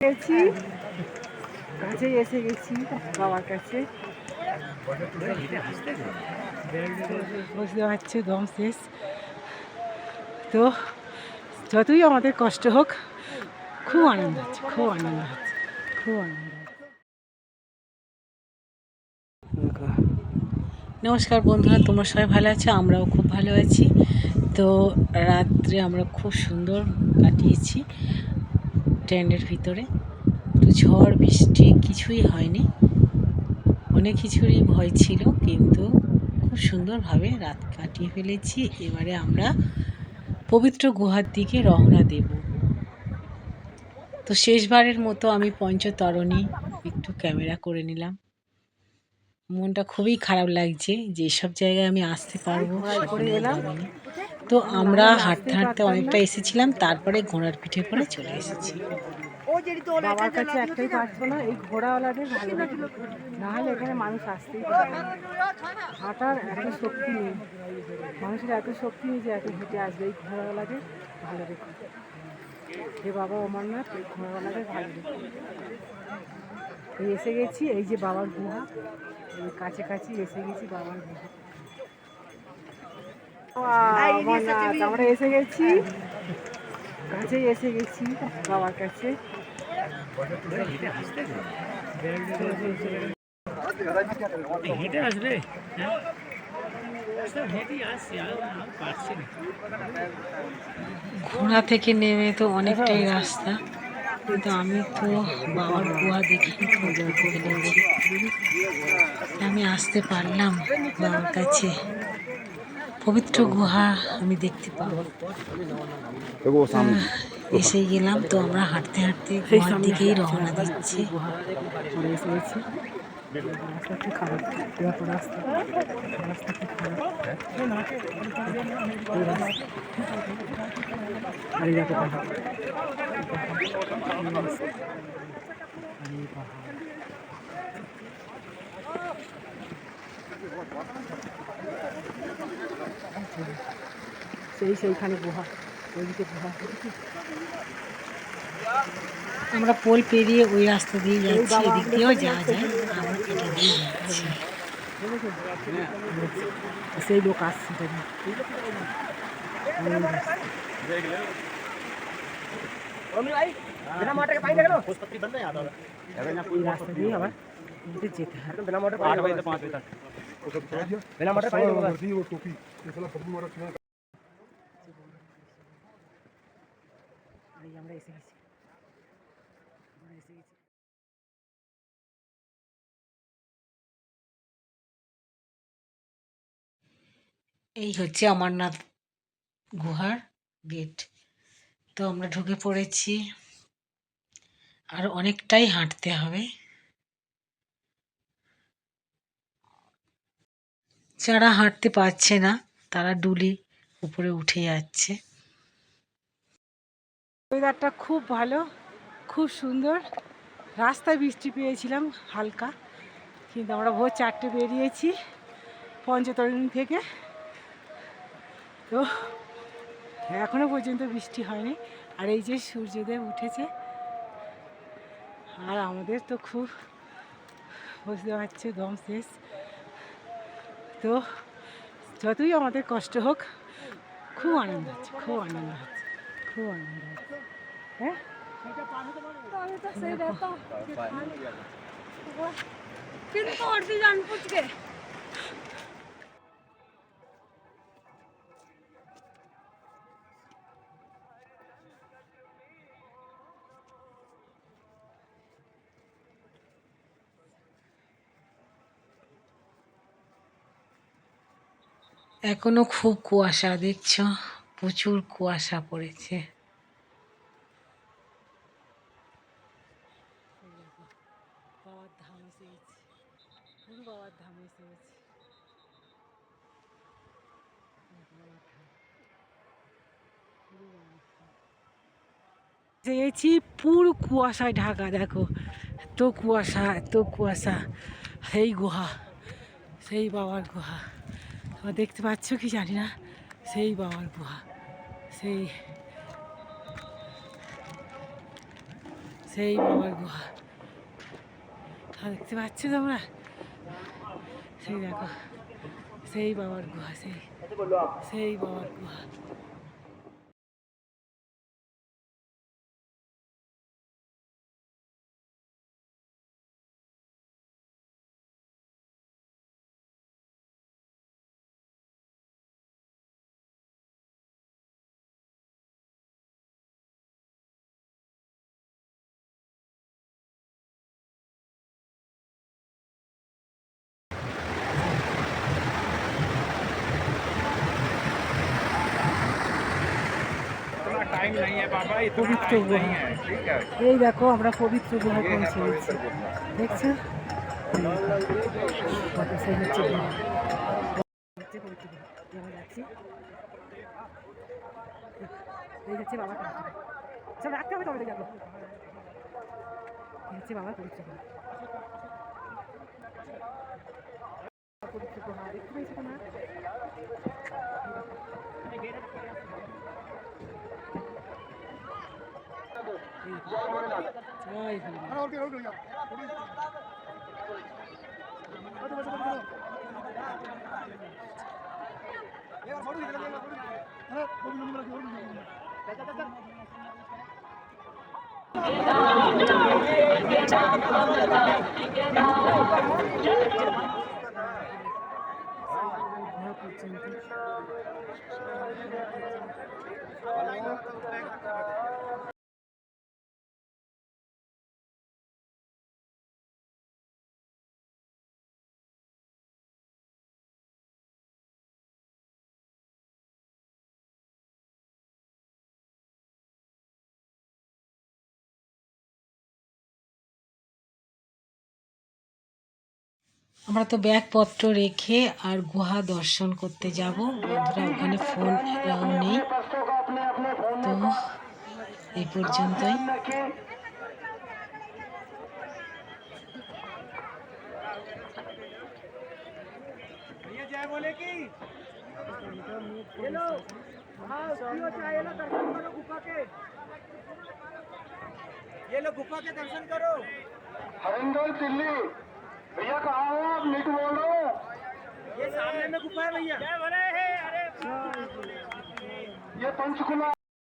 গেছি। কাছে এসে গেছি বাবার কাছে। বুঝতে পারছ দম শেষ। তো যতই আমাদের কষ্ট হোক, খুব আনন্দ হচ্ছে, খুব আনন্দ হচ্ছে, খুব আনন্দ নমস্কার বন্ধুরা, তোমরা সবাই ভালো আছো? আমরাও খুব ভালো আছি। তো রাত্রে আমরা খুব সুন্দর কাটিয়েছি। ট্রেনের ভিতরে। তো ঝড় বৃষ্টি কিছুই হয়নি। অনেক কিছুরই ভয় ছিল কিন্তু খুব সুন্দরভাবে রাত কাটিয়ে ফেলেছি। এবারে আমরা পবিত্র গুহার দিকে রওনা দেব। তো শেষবারের মতো আমি পঞ্চতরণী একটু ক্যামেরা করে নিলাম। মনটা খুবই খারাপ লাগছে যে সব জায়গায় আমি আসতে পারব। তো আমরা হাঁটতে হাঁটতে অনেকটা এসেছিলাম, তারপরে ঘোড়ার পিঠে করে চলে এসেছি। বাবার কাছে একটাই এই ভালো এখানে মানুষ আসতেই। হাঁটার এত শক্তি নেই। মানুষের এত শক্তি নেই যে এত আসবে। এই ভালো বাবা অমরনাথ, এই ভালো এই এসে গেছি, এই যে বাবার গুহা। কাছে কাছে এসে গেছি বাবার গুহা। আমরা এসে গেছি। কাছে এসে গেছি বাবার কাছে। হেঁটে আসবে? হ্যাঁ? ঘোড়া থেকে নেমে তো অনেকটাই রাস্তা কিন্তু আমি তো বাবার গুহা দেখি আমি আসতে পারলাম বাবার কাছে। পবিত্র গুহা আমি দেখতে পাবো। এসে গেলাম, তো আমরা হাঁটতে হাঁটতে গুহার দিকেই রওনা দিচ্ছি। রাস্তা খুব সেই সেইখানে গুহা ওইদিকে গুহা আমরা পোল পেরিয়ে ওই রাস্তা দিয়ে যাচ্ছি এদিক দিয়েও যাওয়া যায় আমরা এটা দিয়ে যাচ্ছি সেই লোক আসছে এটা দিয়ে। আমরা এসে গেছি আমরা এসে গেছি এই হচ্ছে অমরনাথ গুহার গেট। তো আমরা ঢুকে পড়েছি। আর অনেকটাই হাঁটতে হবে। যারা হাঁটতে পারছে না, তারা ডুলি উপরে উঠে যাচ্ছে। ওয়েদারটা খুব ভালো, খুব সুন্দর। রাস্তায় বৃষ্টি পেয়েছিলাম হালকা, কিন্তু আমরা ভোর চারটে বেরিয়েছি পঞ্চতরণী থেকে। তো এখনও পর্যন্ত বৃষ্টি হয়নি, আর এই যে সূর্যদেব উঠেছে, আর আমাদের তো খুব বুঝতে পারছে, দম শেষ। তো, যতই আমাদের কষ্ট হোক, খুব আনন্দ হচ্ছে, খুব আনন্দ হচ্ছে, খুব আনন্দ হচ্ছে। হ্যাঁ? फिर এখনও খুব কুয়াশা দেখছ? প্রচুর কুয়াশা পড়েছে। যেয়েছি পুরো পুরো কুয়াশায় ঢাকা দেখো। তো কুয়াশা তো কুয়াশা। সেই গুহা সেই বাবার গুহা। তোমরা দেখতে পাচ্ছ কি জানি না? সেই বাবার গুহা। সেই সেই বাবার গুহা। হ্যাঁ দেখতে পাচ্ছ তোমরা? সেই দেখো। সেই বাবার গুহা, সেই সেই বাবার গুহা। এই আমরা যাচ্ছি। এই হচ্ছে বাবার পবিত্র গুহা। সব রাখতে হবে তবে যাব। এই হচ্ছে বাবার পবিত্র গুহা। পবিত্র গুহা দেখতে পেয়েছ জয় আমরা তো ব্যাগপত্র রেখে আর গুহা দর্শন করতে যাব বন্ধুরা ওখানে ফোন অ্যালাউ নেই তো এই পর্যন্তই ये जय बोले की ये लो गुफा के दर्शन करो हरिंदर दिल्ली भैया कहा हो आप? नीट बोल रहे हो? ये सामने में गुफा है भैया। हे ये पंचकुला